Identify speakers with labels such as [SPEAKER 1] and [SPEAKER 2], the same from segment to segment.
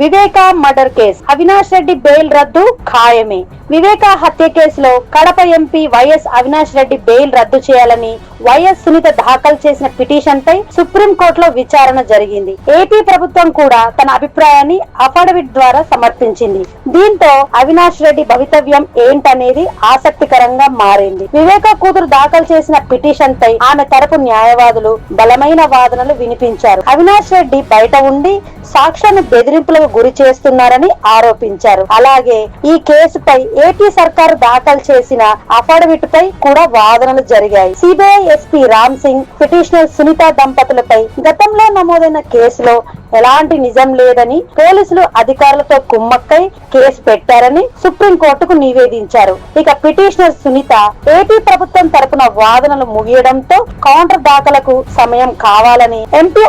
[SPEAKER 1] Viveka murder case. Avinash Reddy bail రద్దు ఖాయమే. వివేక హత్య కేసులో Kadapa MP YS Avinash Reddy bail రద్దు చేయాలని వైఎస్ సునీత దాఖలు చేసిన పిటిషన్ పై సుప్రీం కోర్టులో విచారణ జరిగింది. ఏపీ ప్రభుత్వం కూడా తన అభిప్రాయాన్ని అఫిడవిట్ ద్వారా సమర్పించింది. దీంతో అవినాష్ రెడ్డి భవితవ్యం ఏంటనేది ఆసక్తికరంగా మారింది. వివేక కూతురు దాఖలు చేసిన పిటిషన్ పై ఆమె తరపు న్యాయవాదులు బలమైన వాదనలు వినిపించారు. అవినాష్ రెడ్డి బయట ఉండి సాక్ష్యాన్ని బెదిరింపులకు గురి చేస్తున్నారని ఆరోపించారు. అలాగే ఈ కేసుపై ఏపీ సర్కారు దాఖలు చేసిన అఫిడవిట్ పై కూడా వాదనలు జరిగాయి. CBI SP Ram Singh petitioner Sunitha దంపతులపై గతంలో నమోదైన కేసులో ఎలాంటి నిజం లేదని పోలీసులు అధికారులతో కుమ్మక్కై కేసు పెట్టారని సుప్రీంకోర్టుకు నివేదించారు. ఇక పిటిషనర్ సునీత ఏపీ ప్రభుత్వం తరపున వాదనలు ముగియడంతో కౌంటర్ దాఖలకు సమయం కావాలని ఎంపీ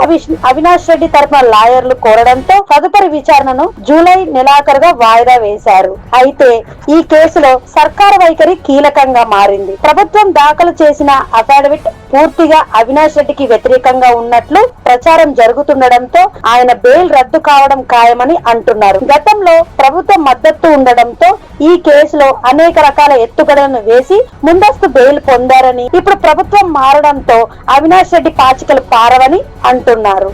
[SPEAKER 1] అవినాష్ రెడ్డి తరపున లాయర్లు కోరడంతో తదుపరి విచారణను జూలై నెలాఖరుగా వాయిదా వేశారు. అయితే ఈ కేసులో సర్కారు వైఖరి కీలకంగా మారింది. ప్రభుత్వం దాఖలు చేసిన అఫిడవిట్ పూర్తిగా అవినాష్ రెడ్డికి వ్యతిరేకంగా ఉన్నట్లు ప్రచారం జరుగుతుండడంతో ఆయన బెయిల్ రద్దు కావడం ఖాయమని అంటున్నారు. గతంలో ప్రభుత్వం మద్దతు ఉండడంతో ఈ కేసులో అనేక రకాల ఎత్తుగడలను వేసి ముందస్తు బెయిల్ పొందారని ఇప్పుడు ప్రభుత్వం మారడంతో అవినాష్ రెడ్డి పాచికలు పారవని అంటున్నారు.